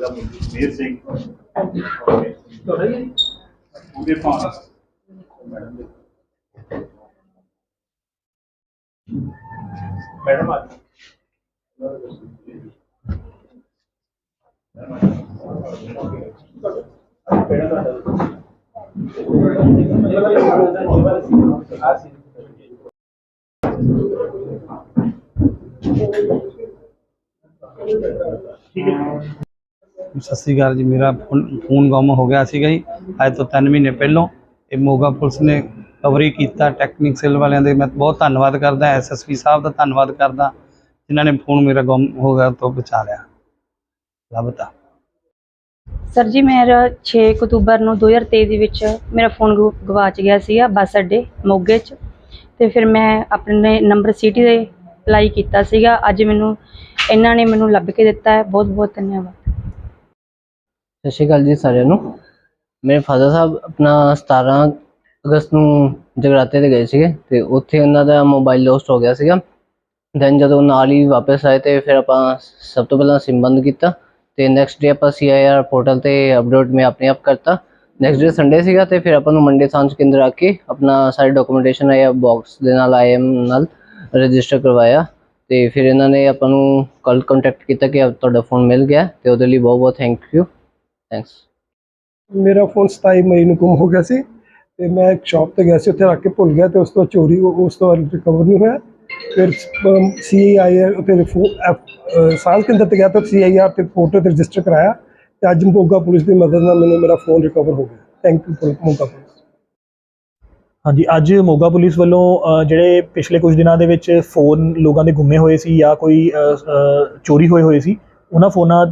ਦਾ ਮੇਰ ਸਿੰਘ। ਉਹਦੇ ਪਾਸ ਮੈਡਮ ਦੇ। ਮੈਡਮ ਆ ਸਤਿ ਸ੍ਰੀ ਅਕਾਲ ਜੀ, ਮੇਰਾ ਫੋਨ ਫੋਨ ਗੁੰਮ ਹੋ ਗਿਆ ਸੀਗਾ ਜੀ, ਅੱਜ ਤੋਂ 3 ਮਹੀਨੇ ਪਹਿਲਾਂ। ਇਹ ਮੋਗਾ ਪੁਲਿਸ ਨੇ ਕਵਰੀ ਕੀਤਾ ਟੈਕਨਿਕ ਸੈੱਲ ਵਾਲਿਆਂ ਦੇ। ਮੈਂ ਬਹੁਤ ਧੰਨਵਾਦ ਕਰਦਾ ਐਸਐਸਪੀ ਸਾਹਿਬ ਦਾ ਧੰਨਵਾਦ ਕਰਦਾ, ਜਿਨ੍ਹਾਂ ਨੇ ਫੋਨ ਮੇਰਾ ਗੁੰਮ ਹੋ ਗਿਆ ਤੋਂ ਬਚਾ ਲਿਆ। ਲੱਭਤਾ ਸਰ ਜੀ ਮੇਰਾ 6 ਅਕਤੂਬਰ ਨੂੰ 2023 ਦੇ ਵਿੱਚ ਮੇਰਾ ਫੋਨ ਗੁ- ਗਵਾਚ ਗਿਆ ਸੀਗਾ ਬੱਸ ਅੱਡੇ, ਮੋਗੇ 'ਚ। ਤੇ ਫਿਰ ਮੈਂ ਆਪਣੇ ਨੰਬਰ ਸਿਟੀ ਦੇ ਅਪਲਾਈ ਕੀਤਾ ਸੀਗਾ। ਅੱਜ ਮੈਨੂੰ ਇਹਨਾਂ ਨੇ ਮੈਨੂੰ ਲੱਭ ਕੇ ਦਿੱਤਾ ਹੈ। ਬਹੁਤ ਬਹੁਤ ਧੰਨਵਾਦ। ਸਤਿ ਸ਼੍ਰੀ ਅਕਾਲ ਜੀ ਸਾਰਿਆਂ ਨੂੰ। ਮੇਰੇ ਫਾਦਰ ਸਾਹਿਬ ਆਪਣਾ 17 ਅਗਸਤ ਨੂੰ ਜਗਰਾਤੇ ਤੇ ਗਏ ਸੀਗੇ ਤੇ ਉੱਥੇ ਉਹਨਾਂ ਦਾ ਮੋਬਾਈਲ ਲੋਸਟ ਹੋ ਗਿਆ ਸੀਗਾ। ਦੈਨ ਜਦੋਂ ਨਾਲ ਹੀ ਵਾਪਸ ਆਏ ਤੇ ਫਿਰ ਆਪਾਂ ਸਭ ਤੋਂ ਪਹਿਲਾਂ ਸਿਮ ਬੰਦ ਕੀਤਾ ਤੇ ਨੈਕਸਟ ਡੇ ਆਪਾਂ ਸੀਆਈਆਰ ਪੋਰਟਲ ਤੇ ਅਪਲੋਡ ਮੈਂ ਆਪਣੇ ਆਪ ਕਰਤਾ। ਨੈਕਸਟ ਡੇ ਸੰਡੇ ਸੀਗਾ ਤੇ ਫਿਰ ਆਪਾਂ ਨੂੰ ਮੰਡੇ ਸਾਂਝ ਕੇਂਦਰ ਆ ਕੇ ਆਪਣਾ ਸਾਰੀ ਡਾਕੂਮੈਂਟੇਸ਼ਨ ਆਇਆ ਬਾਕਸ ਦੇ ਨਾਲ ਆਈਐਮ ਨਾਲ ਰਜਿਸਟਰ ਕਰਵਾਇਆ ਤੇ ਫਿਰ ਇਹਨਾਂ ਨੇ ਆਪਾਂ ਨੂੰ ਕੱਲ ਕੰਟੈਕਟ ਕੀਤਾ ਕਿ ਤੁਹਾਡਾ ਫੋਨ ਮਿਲ ਗਿਆ ਤੇ ਉਹਦੇ ਲਈ ਬਹੁਤ ਬਹੁਤ ਥੈਂਕ ਯੂ ਥੈਂਕਸ ਮੇਰਾ ਫੋਨ 27 ਮਈ ਨੂੰ ਗੁੰਮ ਹੋ ਗਿਆ ਸੀ ਤੇ ਮੈਂ ਇੱਕ ਸ਼ਾਪ ਤੇ ਗਿਆ ਸੀ ਉੱਥੇ ਰੱਖ ਕੇ ਭੁੱਲ ਗਿਆ ਤੇ ਉਸ ਤੋਂ ਚੋਰੀ ਹੋ- ਉਸ ਤੋਂ ਬਾਅਦ ਰਿਕਵਰ ਨਹੀਂ ਹੋਇਆ। ਫਿਰ ਸੀਆਈਆਰ ਉੱਤੇ ਸਾਲ ਕੇ ਅੰਦਰ ਤੇ ਗਿਆ ਤਾਂ ਸੀਆਈਆਰ ਤੇ ਪੋਰਟਲ ਤੇ ਰਜਿਸਟਰ ਕਰਾਇਆ ਤੇ ਅੱਜ ਮੋਗਾ ਪੁਲਿਸ ਦੀ ਮਦਦ ਨਾਲ ਮੈਨੂੰ ਮੇਰਾ ਫੋਨ ਰਿਕਵਰ ਹੋ ਗਿਆ। Thank you Moga police. ਹਾਂਜੀ ਅੱਜ ਮੋਗਾ ਪੁਲਿਸ ਵੱਲੋਂ ਜਿਹੜੇ ਪਿਛਲੇ ਕੁਝ ਦਿਨਾਂ ਦੇ ਵਿੱਚ ਫੋਨ ਲੋਕਾਂ ਦੇ ਗੁੰਮੇ ਹੋਏ ਸੀ ਜਾਂ ਕੋਈ ਚੋਰੀ ਹੋਏ ਹੋਏ ਸੀ ਉਹਨਾਂ ਫੋਨਾਂ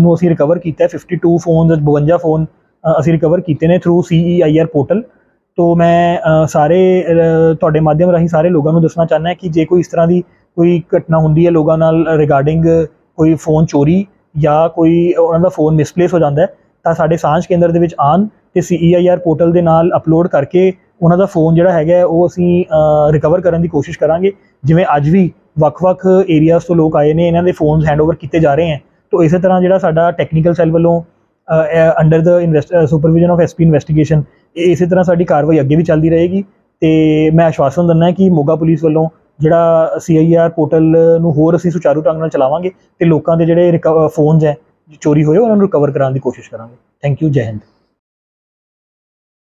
ਨੂੰ ਅਸੀਂ ਰਿਕਵਰ ਕੀਤਾ ਹੈ। 52 ਫੋਨਸ 52 ਫੋਨ ਅਸੀਂ ਰਿਕਵਰ ਕੀਤੇ ਨੇ ਥਰੂ ਸੀਈਆਈਆਰ ਪੋਰਟਲ ਤੋਂ ਮੈਂ ਸਾਰੇ ਤੁਹਾਡੇ ਮਾਧਿਅਮ ਰਾਹੀਂ ਸਾਰੇ ਲੋਕਾਂ ਨੂੰ ਦੱਸਣਾ ਚਾਹੁੰਦਾ ਕਿ ਜੇ ਕੋਈ ਇਸ ਤਰ੍ਹਾਂ ਦੀ ਕੋਈ ਘਟਨਾ ਹੁੰਦੀ ਹੈ ਲੋਕਾਂ ਨਾਲ ਰਿਗਾਰਡਿੰਗ ਕੋਈ ਫੋਨ ਚੋਰੀ ਜਾਂ ਕੋਈ ਉਹਨਾਂ ਦਾ ਫੋਨ ਮਿਸਪਲੇਸ ਹੋ ਜਾਂਦਾ ਹੈ, ਤਾਂ ਸਾਡੇ ਸਾਂਝ ਕੇਂਦਰ ਦੇ ਵਿੱਚ ਆਣ ਤੇ ਸੀਈਆਈਆਰ ਪੋਰਟਲ ਦੇ ਨਾਲ ਅਪਲੋਡ ਕਰਕੇ ਉਹਨਾਂ ਦਾ ਫੋਨ ਜਿਹੜਾ ਹੈਗਾ ਉਹ ਅਸੀਂ ਰਿਕਵਰ ਕਰਨ ਦੀ ਕੋਸ਼ਿਸ਼ ਕਰਾਂਗੇ। ਜਿਵੇਂ ਅੱਜ ਵੀ ਵੱਖ-ਵੱਖ ਏਰੀਆਜ਼ ਤੋਂ ਲੋਕ ਆਏ ਨੇ, ਇਹਨਾਂ ਦੇ ਫੋਨਸ ਹੈਂਡਓਵਰ ਕੀਤੇ ਜਾ ਰਹੇ ਹਨ ਤੋਂ ਇਸੇ ਤਰ੍ਹਾਂ ਜਿਹੜਾ ਸਾਡਾ ਟੈਕਨੀਕਲ ਸੈੱਲ ਵੱਲੋਂ ਅੰਡਰ ਦਾ ਸੁਪਰਵਿਜ਼ਨ ਆਫ ਐਸਪੀ ਇਨਵੈਸਟੀਗੇਸ਼ਨ ਇਸੇ ਤਰ੍ਹਾਂ ਸਾਡੀ ਕਾਰਵਾਈ ਅੱਗੇ ਵੀ ਚੱਲਦੀ ਰਹੇਗੀ। ਤੇ ਮੈਂ ਆਸ਼ਵਾਸਨ ਦਿੰਦਾ ਕਿ ਮੋਗਾ ਪੁਲਿਸ ਵੱਲੋਂ ਜਿਹੜਾ ਸੀਆਈਆਰ ਪੋਰਟਲ ਨੂੰ ਹੋਰ ਅਸੀਂ ਸੁਚਾਰੂ ਢੰਗ ਨਾਲ ਚਲਾਵਾਂਗੇ ਤੇ ਲੋਕਾਂ ਦੇ ਜਿਹੜੇ ਫੋਨਸ ਹੈ, ਚੋਰੀ ਹੋਏ, ਉਹਨਾਂ ਨੂੰ ਰਿਕਵਰ ਕਰਾਉਣ ਦੀ ਕੋਸ਼ਿਸ਼ ਕਰਾਂਗੇ। ਥੈਂਕ ਯੂ ਜੈ ਹਿੰਦ